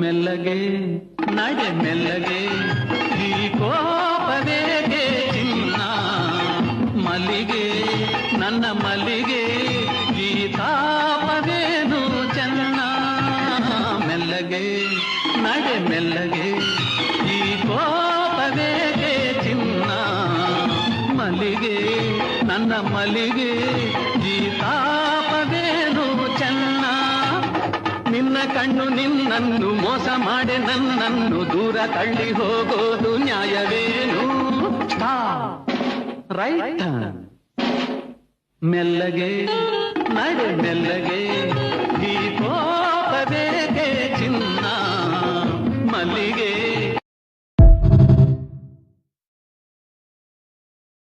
మెల్లగే నడే మెల్లగే ఈ కోపవేగే మల్లిగే నన్న మల్లిగే ఈ చెన్న. మెల్లగే నడే మెల్లగే ఈ కోపవేగే చిన్న. మల్లిగే నన్న మల్లిగే ನಿನ್ನ ಕಣ್ಣು ನಿನ್ನನ್ನು ಮೋಸ ಮಾಡೆ ನನ್ನನ್ನು ದೂರ ತಳ್ಳಿ ಹೋಗೋದು ನ್ಯಾಯವೇನು? ರೈಟ್ ಮೆಲ್ಲಗೆ ನಡೆ ಮೆಲ್ಲಗೆ ಕೋಪವೇಗೆ ಚಿನ್ನ? ಮಲ್ಲಿಗೆ